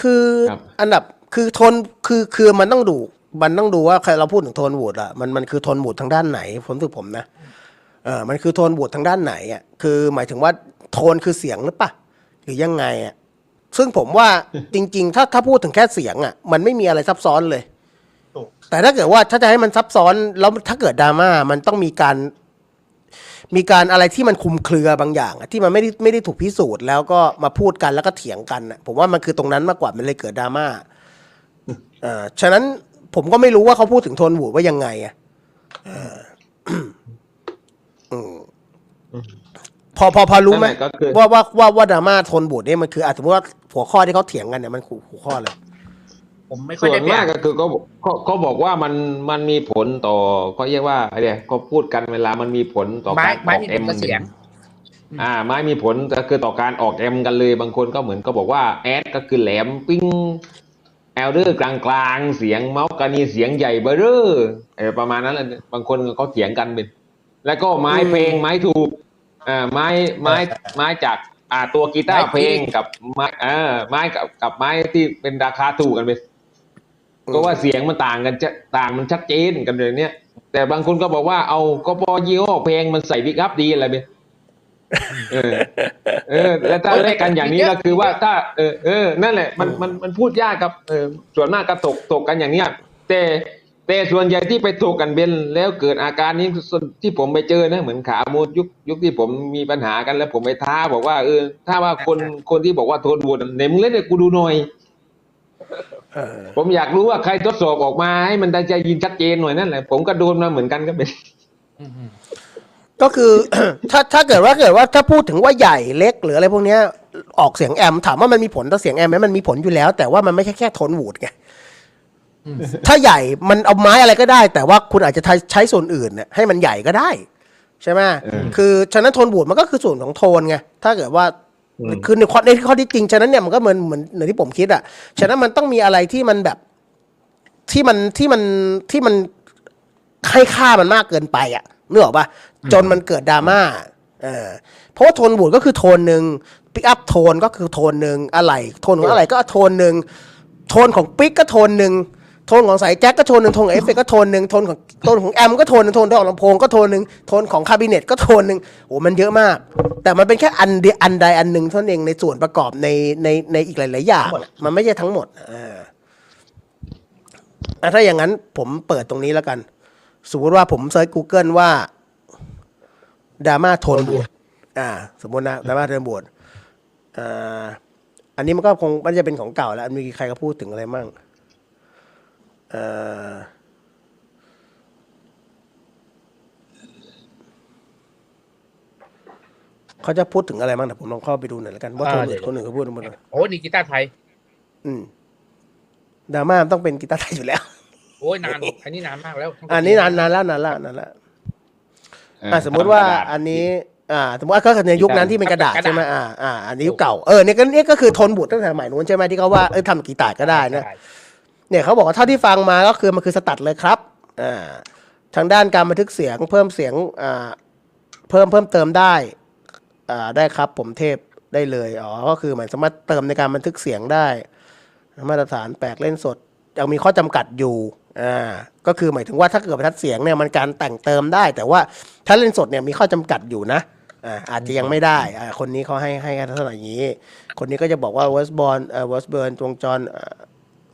คือครับอันดับคือโทนคือคือมันต้องดูมันต้องดูว่าใครเราพูดถึงโทนวูดอะมันมันคือโทนวูดทางด้านไหนผมถือผมนะเออมันคือโทนวูดทางด้านไหนอะคือหมายถึงว่าโทนคือเสียงหรือปะหรือยังไงอะซึ่งผมว่าจริง ๆ ถ้าถ้าพูดถึงแค่เสียงอะมันไม่มีอะไรซับซ้อนเลยถูกแต่ถ้าเกิดว่าถ้าจะให้มันซับซ้อนแล้วถ้าเกิดดราม่ามันต้องมีการ มีการอะไรที่มันคลุมเครือบางอย่างอะที่มันไม่ได้ไม่ได้ถูกพิสูจน์แล้วก็มาพูดกันแล้วก็เถียงกันอะผมว่ามันคือตรงนั้นมากกว่ามันเลยเกิดดราม่าเอ่าฉะนั้นผมก็ไม่รู้ว่าเขาพูดถึงโทนวูดว่ายังไงอะเอ่ออืมพอพอพอรู้ไหมนั่นแหละก็คือว่าว่าว่าว่าดราม่าโทนบูดเนี่ยมันคืออาจสมมติว่าหัวข้อที่เขาเถียงกันเนี่ยมันคือหัวข้ออะไร ผมไม่ค่อยส่วได้นไปมากอ่านก็คือเขาเขาเขาบอกว่ามันมันมีผลต่อเขาเรียกว่าอะไรเนี่ยเขาพูดกันเวลามันมีผลต่อไม้การอไม้อกมีเอ็ผมลกับเสียง อ่าไม้มีผลก็คือต่อการออกเอ็มกันเลยบางคนก็เหมือนก็บอกว่าแอดก็คือแหลมปิ้งแอลเดอร์กลางกลางๆเสียงเมาส์กานีเสียงใหญ่เบ้อเร่อเออประมาณนั้นแหละบางคนเขาเถียงกันเป็นแล้วก็ไม้อืมเพลงไม้ถูกอ่าไม้ไม้ไม้จากอ่าตัวกีตาร์เพลงกับไม้อ่าไม้กับกับไม้ที่เป็นราคาถูกกันเป็น ก็ว่าเสียงมันต่างกันจะต่างมันชัดเจนกันเลยเนี่ยแต่บางคนก็บอกว่าเอาก็พอยี่ห้อเพลงมันใส่พิกอัพดีอะไรไปเออ เออ แล้วถ้าเล่นกันอย่างนี้ก็คือว่าถ้า เออเออนั่นแหละมันมันมันพูดยากครับเออส่วนมากก็ตกตกกันอย่างเนี้ยแต่แต่ส่วนใหญ่ที่ไปตกกันเป็นแล้วเกิดอาการนี้ส่วนที่ผมไปเจอนะเหมือนขาโมดยุคยุคที่ผมมีปัญหากันแล้วผมไปท้าบอกว่าเออถ้าว่าคนคนที่บอกว่าโทนบวชเนี่ยมึงเล่นให้กูดูหน่อยเออ ผมอยากรู้ว่าใครทดสอบออกมาให้มันได้ใจยินชัดเจนหน่อยนั่นแหละผมก็โดนมาเหมือนกันก็เป็นอืมก็คือถ้าถ้าเกิดว่าเกิดว่าถ้าพูดถึงว่าใหญ่เล็กหรืออะไรพวกเนี้ยออกเสียงแอมถามว่ามันมีผลต่อเสียงแอมไหมมันมีผลอยู่แล้ว แต่ว่ามันไม่ใช่แค่โทนวูดไงอืมถ้าใหญ่มันเอาไม้อะไรก็ได้ แต่ว่าคุณอาจจะใช้ใช้ส่วนอื่นเนี่ยให้มันใหญ่ก็ได้ ใช่ไหมเออคือฉะนั้นโทนบูดมันก็คือส่วนของโทนไงถ้าเกิดว่าอืม คือในข้อในข้อที่จริงฉะนั้นเนี่ยมันก็เหมือนเหมือนเหมือนที่ผมคิดอะฉะนั้นมันต้องมีอะไรที่มันแบบที่มันที่มันที่มันให้ค่ามันมากเกินไปอะนึกออกปะจนมันเกิดดราม่าเออเพราะว่าโทนบูดก็คือโทนหนึ่งปิกอัพโทนก็คือโทนหนึ่งอะไรโทนของอะไรก็โทนหนึ่งโทนของปิกก็โทนหนึ่งโทนของสายแจ็คก็โทนหนึ่งโทนของเอฟเฟกต์ก็โทนหนึ่งโทนของโทนของแอมก็โทนหนึ่งโทนของลำโพงก็โทนหนึ่งโทนของคาบิเนตก็โทนหนึ่งโอ้มันเยอะมาก แต่มันเป็นแค่อันเดียอันใดอันหนึ่งเท่านั้นเองในส่วนประกอบในในในอีกหลาย ๆ อย่างอะมันไม่ใช่ทั้งหมดอ่าอะถ้าอย่างนั้นผมเปิดตรงนี้แล้วกัน สมมติว่าผมเซิร์ช Google ว่าดราม่าโทนบวดอ่า สมมตินะดราม่าโทนบวดอ่าอันนี้มันก็คงมันจะเป็นของเก่าแล้วมีใครก็พูดถึงอะไรมั่ง เอ่อเขาจะพูดถึงอะไรบ้างแต่ผมลองเข้าไปดูหน่อยแล้วกันว่าอ่าคนเดี๋อื่ยนวคนอื่นเขาพูดมาหน่อยโอ้นี่กีตาร์ไทย อืมดราม่ามันต้องเป็นกีตาร์ไทยอยู่แล้ว โอ้ยนานอันนี้นานมากแล้วอันนี้นานนานแล้วนานแล้วนานแล้วอ่าสมมุติว่าอันนี้อ่าสมมติว่าก็ในยุคนั้นที่เป็นกระดาษใช่ไหมอ่าอ่าอันนี้ยุคเก่าเออเนี่ยก็เนี่ยก็คือทนบุตรตั้งแต่สมัยนู้นใช่ไหมที่เขาว่าเออทำกีตาร์ก็ได้นะ เนี่ยเขาบอกว่าเท่าที่ฟังมาก็คือมันคือสตัดเลยครับอ่าทางด้านการบันทึกเสียงเพิ่มเสียงอ่าเพิ่มเพิ่มเติมได้อ่าได้ครับผมเทพได้เลยอ๋อก็คือหมายสามารถเติมในการบันทึกเสียงได้มาตรฐานแปลกเล่นสดยังมีข้อจำกัดอยู่อ่าก็คือหมายถึงว่าถ้าเกิดบรรทัดเสียงเนี่ยมันการแต่งเติมได้ แต่ว่าถ้าเล่นสดเนี่ยมีข้อจำกัดอยู่นะอ่าอาจจะยังไม่ได้อ่าคนนี้เขาให้ให้ลักษณะอย่างนี้ คนนี้ก็จะบอกว่า w o r s b o r n เอ่อ w o r s b u r n วงจร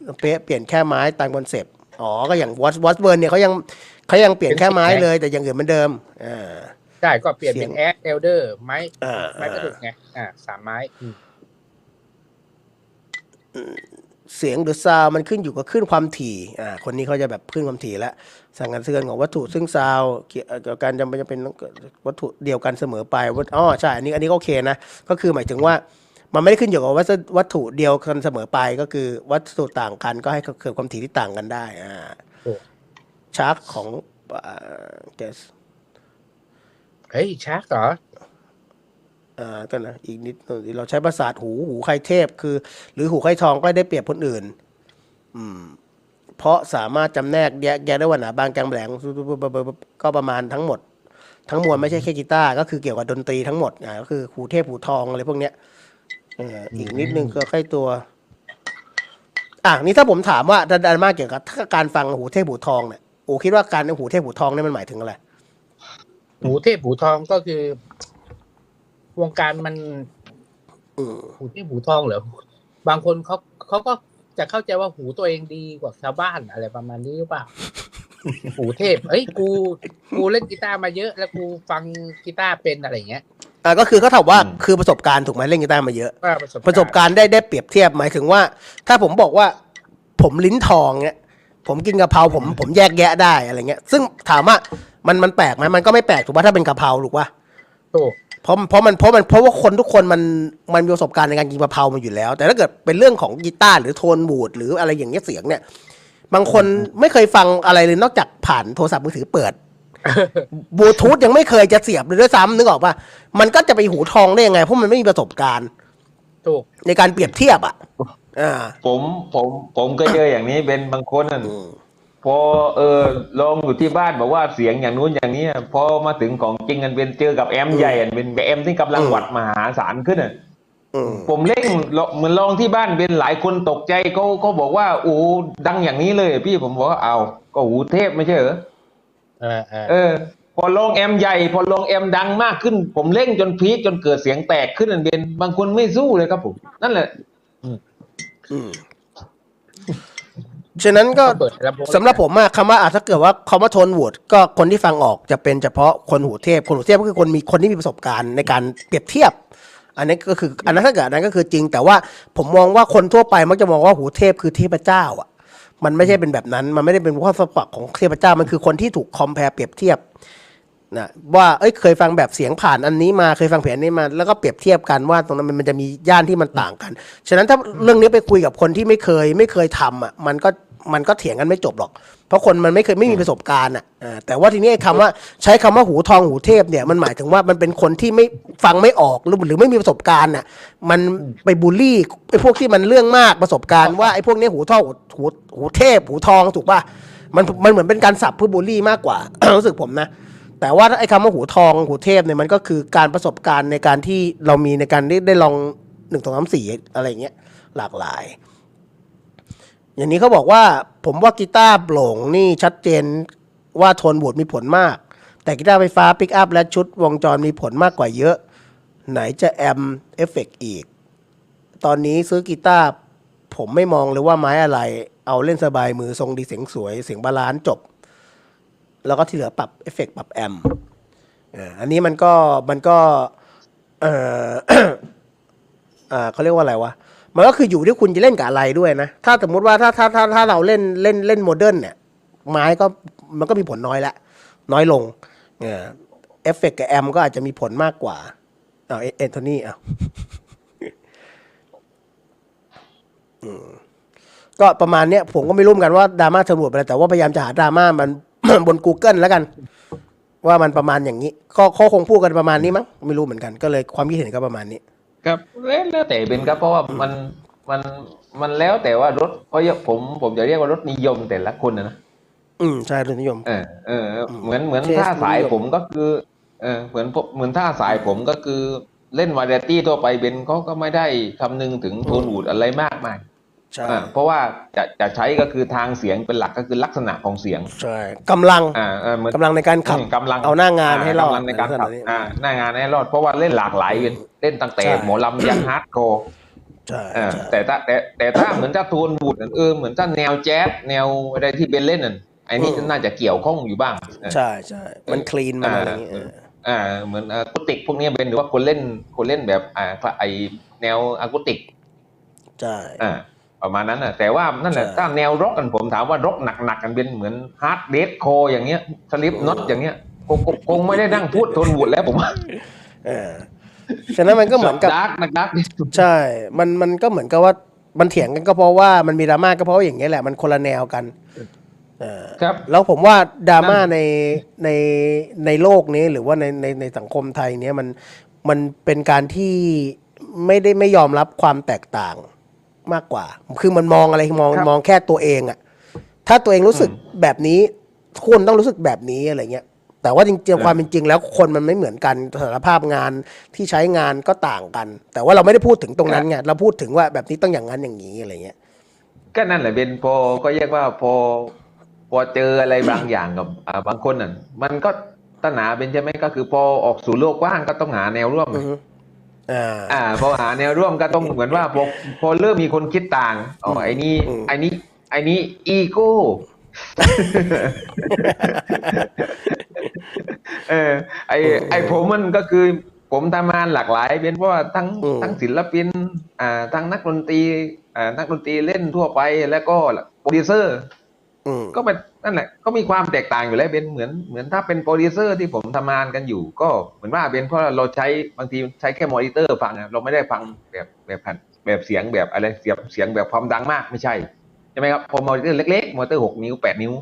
เอ่อเป๊ะเปลี่ยนแค่ไม้ตามคอนเซปต์อ๋อก็อย่างวอตวอตเบิร์นเนี่ยเขายังเขายังเปลี่ยนแค่ไม้เลย แต่อย่างอื่นเหมือนเดิมอ่าใช่ก็เปลี่ยนเสีเป็ยนงแอดเอลเดอร์ไม้อ่าไม้ประดุกไงอ่าสามไม้อืมเสียงหรือซาวมันขึ้นอยู่กับขึ้นความถี่อ่าคนนี้เขาจะแบบขึ้นความถี่แล้วสั่งการเตือนของวัตถุซึ่งซาวเกี่ยวกับการจำเป็นจะเป็นวัตถุเดียวกันเสมอไปวัตอ๋อใช่อันนี้อันนี้ก็โอเคนะก็คือหมายถึงว่า มันไม่ได้ขึ้นอยู่กับวัตถุวัตถุเดียวกันเสมอไปก็คือวัตถุต่างกันก็ให้เกิดความถี่ที่ต่างกันได้อ่าชาร์จของอ่าแกสเฮ้ยชาร์กเหรออ่าก็นะอีกนิดหนึ่งเราใช้ประสาทหูหูไข่เทพคือ หรือหูไข่ทองก็ได้เปรียบคนอื่น อืม เพราะสามารถจำแนกแยกแยกได้ว่าหนาบางกลางแหลงก็ประมาณทั้งหมด ทั้งมวลไม่ใช่แค่กีตาร์ก็คือเกี่ยวกับดนตรีทั้งหมดอ่าก็คือหูเทพหูทองอะไรพวกเนี้ย เอออีกนิดนึงก็ใกล้ตัว อะนี่ถ้าผมถามว่าดราม่าเกี่ยวกับถ้าการฟังหูเทพหูทองเนี่ยโอ้คิดว่าการหูเทพหูทองเนี่ยมันหมายถึงอะไรหูเทพหูทองก็คือ วงการมันอืมหูเทพหูทองเหรอบางคนเขาเขาก็จะเข้าใจว่าหูตัวเองดีกว่าชาวบ้านอะไรประมาณนี้หรือเปล่าหูเทพเอ้ยกู กูเล่นกีตาร์มาเยอะ แล้วกูฟังกีตาร์เป็นอะไรอย่างเงี้ย อะก็คือเขาถามว่าอืมคือประสบการณ์ถูกไหมเล่นกีตาร์มาเยอะ ว่าประสบประสบการณ์ได้ได้เปรียบเทียบหมายถึงว่า ถ้าผมบอกว่าผมลิ้นทองเนี่ยผมกินกะเพราผมผมแยกแยะได้อะไรเงี้ย ซึ่งถามว่ามันมันแปลกไหมมันก็ไม่แปลกถูกป่ะถ้าเป็นกะเพราถูกป่ะถูกเพราะเพราะมันเพราะมันเพราะว่าคนทุกคนมันมันมีประสบการณ์ในการกินกะเพรามาอยู่แล้ว แต่ถ้าเกิดเป็นเรื่องของกีตาร์หรือโทนบูดหรืออะไรอย่างเงี้ยเสียงเนี่ย บางคนไม่เคยฟังอะไรเลยนอกจากผ่านโทรศัพท์มือถือเปิด บลูทูธยังไม่เคยจะเสียบเลยด้วยซ้ำนึกออกป่ะมันก็จะไปหูทองได้ยังไง เพราะมันไม่มีประสบการณ์ถูกในการเปรียบเทียบอะอ่าผมผมผมก็เจออย่างนี้เป็นบางคนนั่นพอเออลองอยู่ที่บ้านบอกว่าเสียงอย่างนู้นอย่างนี้อะพอมาถึงของจริงกันเป็นเจอกับแอมใหญ่อะเป็นแอมที่กำลังอืมวัดมหาศาลขึ้นอะอืมผมเล่งลเหมือนลองที่บ้านเป็นหลายคนตกใจเขาเขาบอกว่าโอ้โหดังอย่างนี้เลย พี่ผมบอกว่าเอาก็หูเทพไม่ใช่เหรอ เออเออเออ พอลองแอมใหญ่ พอลองแอมดังมากขึ้น ผมเล่งจนพีคจนเกิดเสียงแตกขึ้นอันเป็นบางคนไม่สู้เลยครับผม นั่นแหละอืมฉะนั้นก็เปิดลำโพงสำหรับผมอะคำว่าอะถ้าเกิดว่าคำว่าโทนวูดก็คนที่ฟังออกจะเป็นเฉพาะคนหูเทพ คนหูเทพก็คือคนมีคนที่มีประสบการณ์ในการเปรียบเทียบ อันนี้ก็คือ อันนั้นถ้าเกิดอันนั้นก็คือจริง แต่ว่าผมมองว่าคนทั่วไปมักจะมองว่าหูเทพคือเทพเจ้าอะ มันไม่ใช่เป็นแบบนั้น มันไม่ได้เป็นข้อสปักของเทพเจ้า มันคือคนที่ถูกคอมเพลเปรียบเทียบ นะว่าเอ้ยเคยฟังแบบเสียงผ่านอันนี้มาเคยฟังแผนนี้มาแล้วก็เปรียบเทียบกันว่าตรงนั้นมันมันจะมีย่านที่มันต่างกัน ฉะนั้นถ้าเรื่องนี้ไปคุยกับคนที่ไม่เคยไม่เคยทำอะมันก็มันก็เถียงกันไม่จบหรอก เพราะคนมันไม่เคยไม่มีประสบการณ์อะอ่าแต่ว่าทีนี้ไอ้คำว่าใช้คำว่าหูทองหูเทพเนี่ยมันหมายถึงว่ามันเป็นคนที่ไม่ฟังไม่ออกหรือหรือไม่มีประสบการณ์อะมันไปบูลลี่ไอ้พวกที่มันเรื่องมากประสบการณ์ว่าไอ้พวกนี้หูทองหูหูหูเทพ หูทองถูกป่ะมันมันเหมือนเป็นการสับเพื่อบูลลี่มากกว่ารู้สึกผมนะ แต่ว่าไอ้คำว่าหูทองหูเทพเนี่ยมันก็คือการประสบการณ์ในการที่เรามีในการได้ได้ลองหนึ่งสองสามสี่อะไรเงี้ยหลากหลาย อย่างนี้เขาบอกว่าผมว่ากีตาร์โปร่งนี่ชัดเจนว่าโทนบูดมีผลมาก แต่กีตาร์ไฟฟ้าปิกอัพและชุดวงจรมีผลมากกว่าเยอะ ไหนจะแอมเอฟเฟกอีก ตอนนี้ซื้อกีตาร์ผมไม่มองเลยว่าไม้อะไร เอาเล่นสบายมือทรงดีเสียงสวยเสียงบาลานซ์จบ แล้วก็ที่เหลือปรับเอฟเฟกปรับแอมอ่ออันนี้มันก็มันก็เอออ่าเขาเรียกว่าอะไรวะ มันก็คืออยู่ที่คุณจะเล่นกับอะไรด้วยนะ ถ้าสมมติว่าถ้าถ้าถ้าถ้าเราเล่นเล่นเล่นโมเดิร์นเนี่ย ไม้ก็มันก็มีผลน้อยละ น้อยลงเออเอฟเฟกกับแอมก็อาจจะมีผลมากกว่าเอาเอเอนโทนีอ้าวอืมก็ประมาณเนี้ยผมก็ไม่รู้เหมือนกันว่าดราม่าสรุปอะไรแต่ว่าพยายามจะหาดราม่ามัน บน Google แล้วกัน ว่ามันประมาณอย่างนี้ ก็เขาคงพูดกันประมาณนี้มั้งไม่รู้เหมือนกันก็เลยความคิดเห็นก็ประมาณนี้ครับแล้วแล้วแต่เป็นครับเพราะว่ามันมันมันแล้วแต่ว่ารถเพราะผมผมจะเรียกว่ารถนิยมแต่ละคนนะนะอืมใช่รสนิยมเออเออเออเหมือนเหมือนเทสท่าสายนิยมผมก็คือ เออเหมือนพวกเหมือนท่าสายผมก็คือเล่นวาไรตี้ทั่วไปเป็นเขาก็ไม่ได้คำนึงถึงโทนวูดอะไรมากมายใช่อ่า เพราะว่าจะจะใช้ก็คือทางเสียงเป็นหลักก็คือลักษณะของเสียงใช่กำลังอ่าเออเหมือนกำลังในการขับอืมกำลังเอาหน้างานให้รอดกำลังในการขับอะไรแบบนี้อ่าหน้างานให้รอดเพราะว่าเล่นหลากหลายเป็นเล่นตั้งแต่ใช่หมอลำยันฮาร์ดโกร์ใช่เออใช่แต่ถ้าแต่แต่ถ้าเหมือนถ้าโทนบูดเออเหมือนถ้าแนวแจ๊สแนวอะไรที่เป็นเล่นนั่นไอ้นี่น่าจะเกี่ยวข้องอยู่บ้างเออใช่ใช่มันคลีนมันอะไรอย่างเงี้ยอ่าอ่าเหมือนอะคูติกพวกนี้เป็นหรือว่าคนเล่นคนเล่นแบบอ่าไอแนวอะคูติกใช่อ่า ประมาณนั้นน่ะแต่ว่านั่นแหละใช่ถ้าแนวร็อกกันผมถามว่าร็อกหนักๆกันเป็นเหมือนฮาร์ดเดดโคอย่างเงี้ยสลิปน็อตอย่างเงี้ยคงคงคงไม่ได้นั่งพูดโทนบูดแล้วผมว่าเออฉะนั้นมันก็เหมือนกับดาร์กนะดาร์กใช่ มันมันก็เหมือนกับว่ามันเถียงกันก็เพราะว่ามันมีดราม่าก็เพราะว่าอย่างเงี้ยแหละมันคนละแนวกันเออครับแล้วผมว่าดราม่านั่นในในในโลกนี้หรือว่าในในในสังคมไทยเนี้ยมันมันเป็นการที่ไม่ได้ไม่ยอมรับความแตกต่าง มากกว่า คือมันมองอะไรมองครับมองแค่ตัวเองอะถ้าตัวเองรู้สึกแบบนี้คุณต้องรู้สึกแบบนี้อะไรเงี้ยแต่ว่าจริงๆความเป็นจริงแล้วคนมันไม่เหมือนกันสารภาพงานที่ใช้งานก็ต่างกัน แต่ว่าเราไม่ได้พูดถึงตรงนั้นไงเราพูดถึงว่าแบบนี้ต้องอย่างนั้นอย่างนี้อะไรเงี้ยก็นั่นแหละเป็นพอก็เรียกว่าพอพอเจออะไรบางอย่างกับอ่าบางคนน่ะมันก็ตัณหาเป็นใช่ไหมก็คือพอออกสู่โลกกว้างก็ต้องหาแนวร่วม อือฮึอ่าอ่าพอหาแนวร่วมก็ต้องเหมือนว่าพอพอเริ่มมีคนคิดต่างอ๋อไอ้นี่อืมไอ้นี่ไอ้นี่อีโก้เออไอไอผมมันก็คือผมทำงานหลากหลาย เป็นเพราะว่าทั้งอืมทั้งศิลปินอ่าทั้งนักดนตรีอ่านักดนตรีเล่นทั่วไปแล้วก็โปรดิวเซอร์อืม ก็เป็นนั่นแหละก็มีความแตกต่างอยู่แล้วเป็นเหมือนเหมือนถ้าเป็นโปรดิวเซอร์ที่ผมทำงานกันอยู่ ก็เหมือนว่าเป็นเพราะเราใช้บางทีใช้แค่มอนิเตอร์ฟังเราไม่ได้ฟังแบบแบบแผ่นแบบเสียงแบบอะไรเสียงเสียงแบบความดังมากไม่ใช่ใช่ไหมครับพอมอนิเตอร์เล็กๆมอนิเตอร์หกนิ้วแปดนิ้ว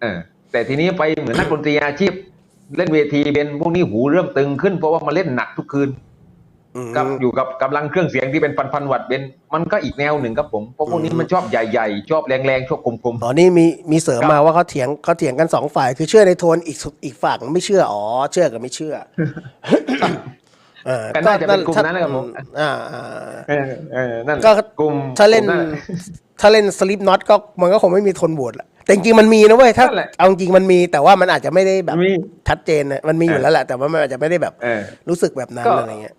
เออแต่ทีนี้ไปเหมือนนักดนตรีอาชีพ เล่นเวทีเป็นพวกนี้หูเริ่มตึงขึ้นเพราะว่ามาเล่นหนักทุกคืน กับอยู่กับกำลังเครื่องเสียงที่เป็นพันพันๆวัตต์เป็นมันก็อีกแนวหนึ่งครับผมเพราะพวกนี้มันชอบใหญ่ๆ ชอบแรงๆ ชอบคมอ๋อนี่มีมีเสริมครับมาว่าเขาเถียงเขาเถียงกันสองฝ่าย คือเชื่อในโทนอีกสุอีกฝั่งไม่เชื่ออ๋อเชื่อกับไม่เชื่อเออก็น่าจะเป็นกลุ่มนั้นนะครับผมอ่าอ่าๆเออเออนั่นแหละก็กลุ่มถ้าเล่นกลุ่มถ้าเล่นสลิปน็อตก็มันก็คงไม่มีทนโหวตละแต่จริงๆมันมีนะเว้ยถ้านั่นแหละเอาจริงๆมันมีแต่ว่ามันอาจจะไม่ได้แบบมีชัดเจนนะมันมีอยู่แล้วแหละแต่ว่ามันอาจจะไม่ได้แบบเออรู้สึกแบบนั้นก็อะไรเงี้ย